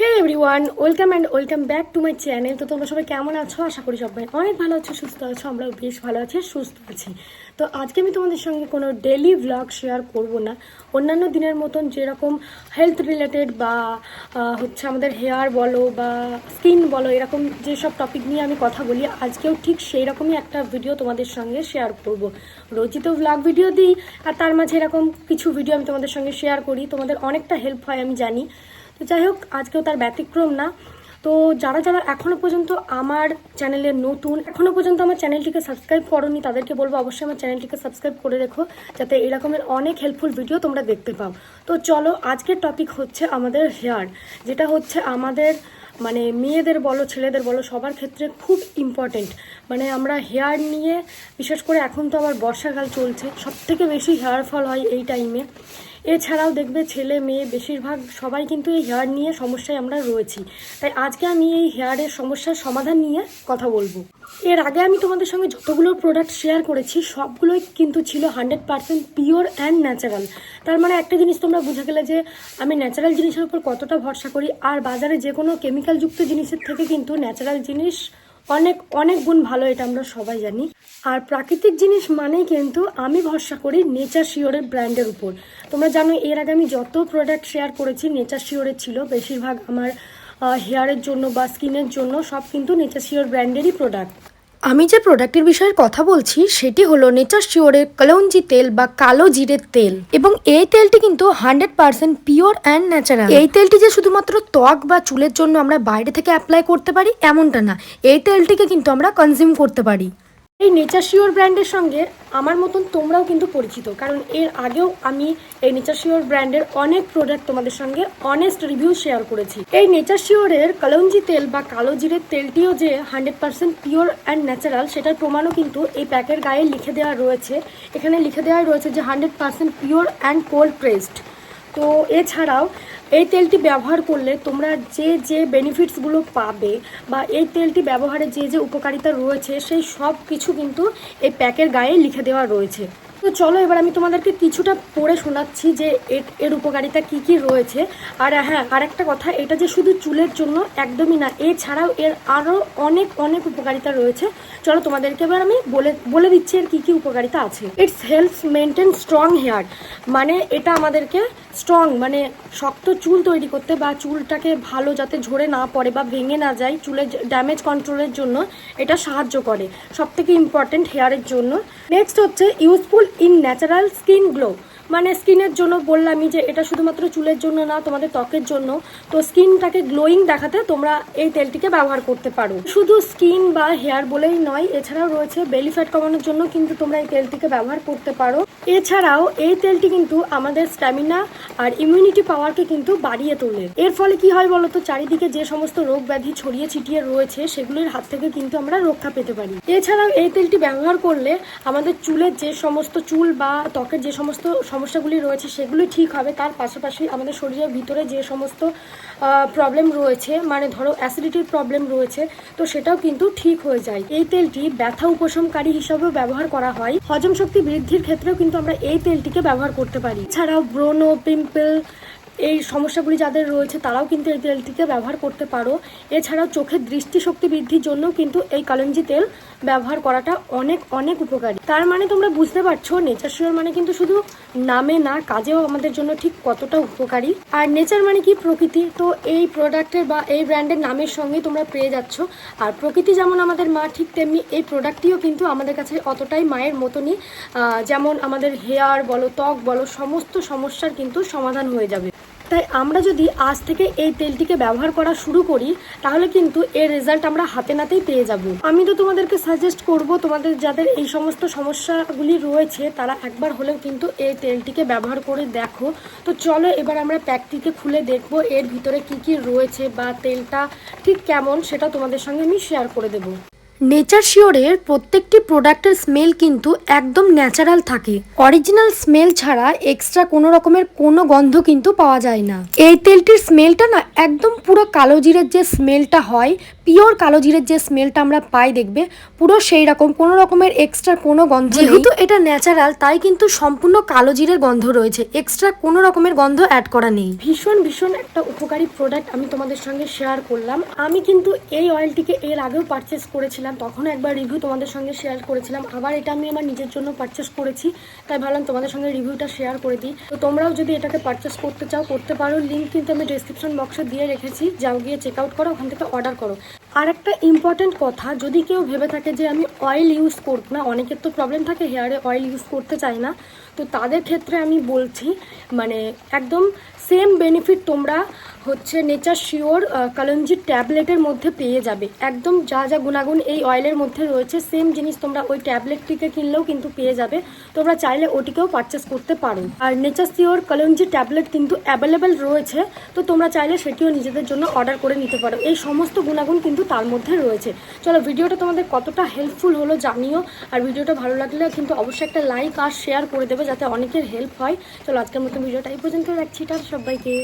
Hey everyone welcome and welcome back to my channel তো তোমরা সবাই কেমন আছো? আশা করি সবাই অনেক ভালো আছো, সুস্থ আছো, আমরাও বেশ ভালো আছি, সুস্থ আছি। তো আজকে আমি তোমাদের সঙ্গে কোনো ডেলি ভ্লগ শেয়ার করব না। অন্যান্য দিনের মতন যেরকম হেলথ রিলেটেড বা হচ্ছে আমাদের হেয়ার বলো বা স্কিন বলো, এরকম যেসব টপিক নিয়ে আমি কথা বলি, আজকেও ঠিক সেই রকমই একটা ভিডিও তোমাদের সঙ্গে শেয়ার করব। রোজই তো ভ্লগ ভিডিও দিই, আর তার মাঝে এরকম কিছু ভিডিও আমি তোমাদের সঙ্গে শেয়ার করি। তোমাদের অনেকটা হেল্প হয়, আমি জানি। তো যাই হোক, আজকেও তার ব্যতিক্রম না। তো যারা যারা এখনও পর্যন্ত আমার চ্যানেলে নতুন, এখনও পর্যন্ত আমার চ্যানেলটিকে সাবস্ক্রাইব করনি, তাদেরকে বলব অবশ্যই আমার চ্যানেলটিকে সাবস্ক্রাইব করে রেখো, যাতে এরকমের অনেক হেল্পফুল ভিডিও তোমরা দেখতে পাও। তো চলো, আজকের টপিক হচ্ছে আমাদের হেয়ার যেটা হচ্ছে আমাদের মানে মেয়েদের বলো, ছেলেদের বলো, সবার ক্ষেত্রে খুব ইম্পর্টেন্ট মানে আমরা হেয়ার নিয়ে, বিশেষ করে এখন তো আবার বর্ষাকাল চলছে সব থেকে বেশি হেয়ার ফল হয় এই টাইমে এছাড়াও দেখবে ছেলে, মেয়ে, বেশিরভাগ সবাই কিন্তু এই হেয়ার নিয়ে সমস্যায় আমরা রয়েছি। তাই আজকে আমি এই হেয়ারের সমস্যার সমাধান নিয়ে কথা বলব। এর আগে আমি তোমাদের সঙ্গে যতগুলো প্রোডাক্ট শেয়ার করেছি, সবগুলোই কিন্তু ছিল hundred percent pure and natural তার মানে একটা জিনিস তোমরা বুঝে গেলে যে, আমি ন্যাচারাল জিনিসের উপর কতটা ভরসা করি, আর বাজারে যে কোনো কেমিক্যালযুক্ত জিনিসের থেকে কিন্তু ন্যাচারাল জিনিস অনেক অনেক গুণ ভালো এটা আমরা সবাই জানি। আর প্রাকৃতিক জিনিস মানেই কিন্তু আমি ভরসা করি নেচার শিওরের ব্র্যান্ডের উপর। তোমরা জানো, এর আগে আমি যত প্রোডাক্ট শেয়ার করেছি নেচার শিওরের ছিল। বেশিরভাগ আমার হেয়ারের জন্য বা স্কিনের জন্য সব কিন্তু নেচার শিওর ব্র্যান্ডেরই প্রোডাক্ট আমি যে প্রোডাক্টের বিষয়ে কথা বলছি, সেটি হলো নেচার শিওরের কলঞ্জি তেল বা কালো জিরের তেল। এবং এই তেলটি কিন্তু hundred percent pure and natural এই তেলটি যে শুধুমাত্র ত্বক বা চুলের জন্য আমরা বাইরে থেকে অ্যাপ্লাই করতে পারি, এমনটা না। এই তেলটিকে কিন্তু আমরা কনজিউম করতে পারি। এই নেচার শিওর ব্র্যান্ডের সঙ্গে আমার মতন তোমরাও কিন্তু পরিচিত। কারণ এর আগেও আমি এই নেচার শিওর ব্র্যান্ডের অনেক প্রোডাক্ট তোমাদের সঙ্গে অনেস্ট রিভিউ শেয়ার করেছি। এই নেচার শিওরের কলঞ্জি তেল বা কালো জিরের তেলটিও যে hundred percent pure and natural সেটার প্রমাণও কিন্তু এই প্যাকের গায়ে লিখে দেওয়া রয়েছে। এখানে লিখে দেওয়া রয়েছে যে hundred percent pure and cold pressed তো এছাড়াও এই তেলটি ব্যবহার করলে তোমরা যে যে বেনিফিটসগুলো পাবে বা এই তেলটি ব্যবহারে যে যে উপকারিতা রয়েছে, সেই সব কিছু কিন্তু এই প্যাকের গায়ে লিখে দেওয়া রয়েছে। তো চলো, এবার আমি তোমাদেরকে কিছুটা পড়ে শোনাচ্ছি যে এর উপকারিতা কি কি রয়েছে। আর হ্যাঁ আর একটা কথা, এটা যে শুধু চুলের জন্য একদমই না, এছাড়াও এর আরও অনেক অনেক উপকারিতা রয়েছে। চলো, তোমাদেরকে এবার আমি বলে বলে দিচ্ছি এর কী কী উপকারিতা আছে। It's helps maintain strong hair মানে এটা আমাদেরকে স্ট্রং মানে শক্ত চুল তৈরি করতে বা চুলটাকে ভালো যাতে ঝরে না পড়ে বা ভেঙে না যায় চুলের ড্যামেজ কন্ট্রোলের জন্য এটা সাহায্য করে। সব থেকে ইম্পর্টেন্ট হেয়ারের জন্য। নেক্সট হচ্ছে useful in natural skin glow মানে স্কিনের জন্য বললামই যে এটা শুধুমাত্র চুলের জন্য না, তোমাদের ত্বকের জন্য। তো স্কিনটাকে গ্লোয়িং দেখাতে তোমরা এই তেলটিকে ব্যবহার করতে পারো। শুধু স্কিন বা হেয়ার বলেই নয়, এছাড়াও রয়েছে বেলি ফ্যাট কমানোর জন্য কিন্তু তোমরা এই তেলটিকে ব্যবহার করতে পারো। এছাড়াও এই তেলটি কিন্তু আমাদের স্ট্যামিনা আর ইমিউনিটি পাওয়ারকে কিন্তু বাড়িয়ে তোলে। এর ফলে কি হয় বলতো চারিদিকে যে সমস্ত রোগ ব্যাধি ছড়িয়ে ছিটিয়ে রয়েছে, সেগুলির হাত থেকে কিন্তু আমরা রক্ষা পেতে পারি। এছাড়াও এই তেলটি ব্যবহার করলে আমাদের চুলের যে সমস্ত চুল বা ত্বকের যে সমস্ত সমস্যাগুলি রয়েছে, সেগুলি ঠিক হবে। তার পাশাপাশি আমাদের শরীরের ভিতরে যে সমস্ত প্রবলেম রয়েছে মানে ধরো অ্যাসিডিটির প্রবলেম রয়েছে, তো সেটাও কিন্তু ঠিক হয়ে যায়। এই তেলটি ব্যথা উপশমকারী হিসাবেও ব্যবহার করা হয়। হজম শক্তি বৃদ্ধির ক্ষেত্রেও কিন্তু আমরা এই তেলটিকে ব্যবহার করতে পারি। এছাড়াও ব্রোনো পিম্পল simple এই সমস্যাগুলি যাদের রয়েছে, তারাও কিন্তু এই তেলটিকে ব্যবহার করতে পারো। এছাড়াও চোখের দৃষ্টিশক্তি বৃদ্ধির জন্য কিন্তু এই কালঞ্জি তেল ব্যবহার করাটা অনেক অনেক উপকারী। তার মানে তোমরা বুঝতে পারছ নেচার শিওর মানে কিন্তু শুধু নামে না, কাজেও আমাদের জন্য ঠিক কতটা উপকারী। আর নেচার মানে কি? প্রকৃতি। তো এই প্রোডাক্টের বা এই ব্র্যান্ডের নামের সঙ্গে তোমরা পেয়ে যাচ্ছ। আর প্রকৃতি যেমন আমাদের মা, ঠিক তেমনি এই প্রোডাক্টটিও কিন্তু আমাদের কাছে অতটাই মায়ের মতনই। যেমন আমাদের হেয়ার বলো, ত্বক বলো, সমস্ত সমস্যার কিন্তু সমাধান হয়ে যাবে। তাই আমরা যদি আজ থেকে এই তেলটিকে ব্যবহার করা শুরু করি, তাহলে কিন্তু এর রেজাল্ট আমরা হাতে নাতেই পেয়ে যাব। আমি তো তোমাদেরকে সাজেস্ট করব, তোমাদের যাদের এই সমস্ত সমস্যাগুলি রয়েছে, তারা একবার হলেও কিন্তু এই তেলটিকে ব্যবহার করে দেখো। তো চলো এবার আমরা প্যাকটিকে খুলে দেখব, এর ভিতরে কি কি রয়েছে বা তেলটা ঠিক কেমন সেটা তোমাদের সঙ্গে আমি শেয়ার করে দেবো। নেচার শিওরের প্রত্যেকটি প্রোডাক্টের স্মেল কিন্তু একদম ন্যাচারাল থাকে। অরিজিনাল স্মেল ছাড়া এক্সট্রা কোনো রকমের কোনো গন্ধ কিন্তু পাওয়া যায় না। এই তেলটির স্মেলটা না একদম পুরো কালো জিরের যে স্মেলটা হয় পিওর কালো জিরের যে স্মেলটা আমরা পাই দেখবে পুরো সেই রকম কোনো রকমের এক্সট্রা কোনো গন্ধ যেহেতু এটা ন্যাচারাল তাই কিন্তু সম্পূর্ণ কালো জিরের গন্ধ রয়েছে। এক্সট্রা কোনো রকমের গন্ধ অ্যাড করা নেই। ভীষণ ভীষণ একটা উপকারী প্রোডাক্ট আমি তোমাদের সঙ্গে শেয়ার করলাম। আমি কিন্তু এই অয়েলটিকে এর আগেও পারচেস করেছিলাম তখন একবার রিভিউ তোমাদের সঙ্গে শেয়ার করেছিলাম। আবার এটা আমি আমার নিজের জন্য পারচেস করেছি তাই ভাবলাম তোমাদের সঙ্গে রিভিউটা শেয়ার করে দিই। তো তোমরাও যদি এটাকে পারচেস করতে চাও করতে পারো। লিঙ্ক কিন্তু আমি ডিসক্রিপশন বক্সে দিয়ে রেখেছি। যাও গিয়ে চেক আউট করো ওখান থেকে অর্ডার করো। আর একটা ইম্পর্টেন্ট কথা, যদি কেউ ভেবে থাকে যে আমি অয়েল ইউজ করব না, অনেকের তো প্রবলেম থাকে হেয়ারে অয়েল ইউজ করতে চায় না, তো তাদের ক্ষেত্রে আমি বলছি মানে একদম সেম বেনিফিট তোমরা হচ্ছে নেচার শিওর কালঞ্জি ট্যাবলেটের মধ্যে পেয়ে যাবে। একদম যা যা গুণাগুণ এই অয়েলের মধ্যে রয়েছে সেম জিনিস তোমরা ওই ট্যাবলেটটিকে কিনলেও কিন্তু পেয়ে যাবে। তোমরা চাইলে ওটিকেও পারচেস করতে পারো। আর নেচার শিওর কালঞ্জি ট্যাবলেট কিন্তু অ্যাভেলেবেল রয়েছে, তো তোমরা চাইলে সেটিও নিজেদের জন্য অর্ডার করে নিতে পারো। এই সমস্ত গুণাগুণ কিন্তু তার মধ্যে রয়েছে। চলো, ভিডিওটা তোমাদের কতটা হেল্পফুল হলো জানিও। আর ভিডিওটা ভালো লাগলে কিন্তু অবশ্যই একটা লাইক আর শেয়ার করে দেবে যাতে অনেকের হেল্প হয়। চলো, আজকের মতো ভিডিওটা এই পর্যন্ত রাখছি। টাটা সবাইকে